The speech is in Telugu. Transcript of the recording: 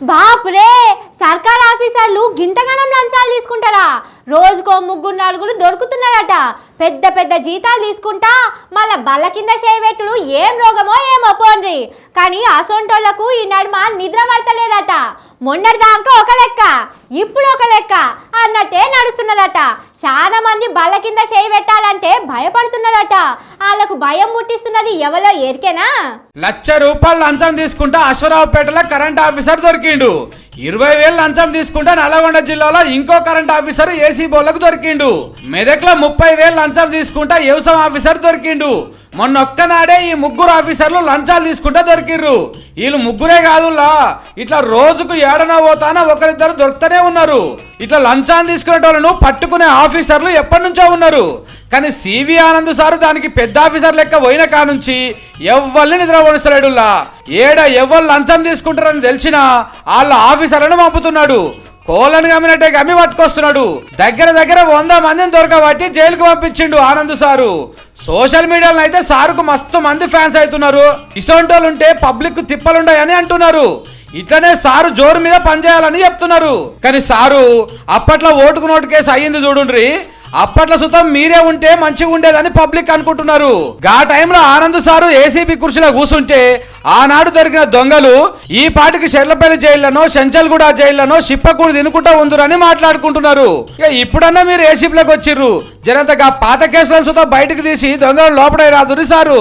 బాపురే సర్కార్ ఆఫీసర్లు గింతగనం లంచాలు తీసుకుంటారా? రోజుకో ముగ్గురు నలుగురు దొరుకుతున్నారట. పెద్ద పెద్ద జీతాలు తీసుకుంటా మళ్ళా బల్ల కింద చేయబెట్టుడు ఏం రోగమో ఏమో పోండ్రి కానీ అసొంటోళ్ళకు ఈ నడుమ నిద్ర పడతలేదట మొన్నటి దాకా ఒక లెక్క ఇప్పుడు ఒక లెక్క అన్నట్టే నడుస్తున్నదట. చాలా మంది బల్ల కింద చేయి పెట్టాలంటే భయపడుతున్నారట. వాళ్ళకు భయం పుట్టిస్తున్నది ఎవలో? ఎరికేనా లక్ష రూపాయలు లంచం తీసుకుంటా అశ్వరావుపేటలో కరెంట్ ఆఫీసర్ దొరికిండు. ఇరవై వేలు లంచం తీసుకుంటా నల్గొండ జిల్లాలో ఇంకో కరెంట్ ఆఫీసర్ ఏసీ బోర్లకు దొరికిండు. మెదక్లో ముప్పై వేలు లంచం తీసుకుంటా వ్యవసాయ ఆఫీసర్ దొరికిండు. మొన్న ఒక్కనాడే ఈ ముగ్గురు ఆఫీసర్లు లంచాలు తీసుకుంటే దొరికిర్రు. వీళ్ళు ముగ్గురే కాదులా ఇట్లా రోజుకు ఏడన పోతానా ఒకరిద్దరు దొరుకుతూనే ఉన్నారు. ఇట్లా లంచాన్ని తీసుకునే వాళ్ళను పట్టుకునే ఆఫీసర్లు ఎప్పటి నుంచో ఉన్నారు. కానీ సివి ఆనంద్ సార్ దానికి పెద్ద ఆఫీసర్ లెక్క పోయిన కానుంచి ఎవ్వరిని నిద్రపోనిస్తలేడులా ఏడ ఎవరు లంచం తీసుకుంటారని తెలిసిన వాళ్ళ ఆఫీసర్లను పంపుతున్నాడు. కోళ్ళను గమ్మినట్టే గమ్మి పట్టుకొస్తున్నాడు. దగ్గర దగ్గర వంద మందిని దొరకబట్టి జైలుకు పంపించిండు ఆనంద్ సారు. సోషల్ మీడియాలో అయితే సారుకు మస్తు మంది ఫ్యాన్స్ అవుతున్నారు. ఇసోంటోళ్ళు ఉంటే పబ్లిక్ తిప్పలుండయని అంటున్నారు. ఇట్లనే సారు జోరు మీద పనిచేయాలని చెప్తున్నారు. కానీ సారు అప్పట్లో ఓటుకు నోటు కేసు అయ్యింది చూడుండ్రి. అప్పట్లో సుతం మీరే ఉంటే మంచిగా ఉండేదని పబ్లిక్ అనుకుంటున్నారు. గా టైంలో ఆనంద్ సారు ఏసీబీ కుర్చీలో కూర్చుంటే ఆనాడు దొరికిన దొంగలు ఈ పాటికి చెర్లపల్లి జైళ్ళను చెంచల్గూడ జైళ్ళనో షిప్పకూడు తినుకుంటా ఉందిరని మాట్లాడుకుంటున్నారు. ఇక ఇప్పుడన్నా మీరు ఏసీబీలోకి వచ్చిర్రు. జనంతగా పాత కేసులను సుతం బయటకు తీసి దొంగలు లోపడే రాదురి సారు.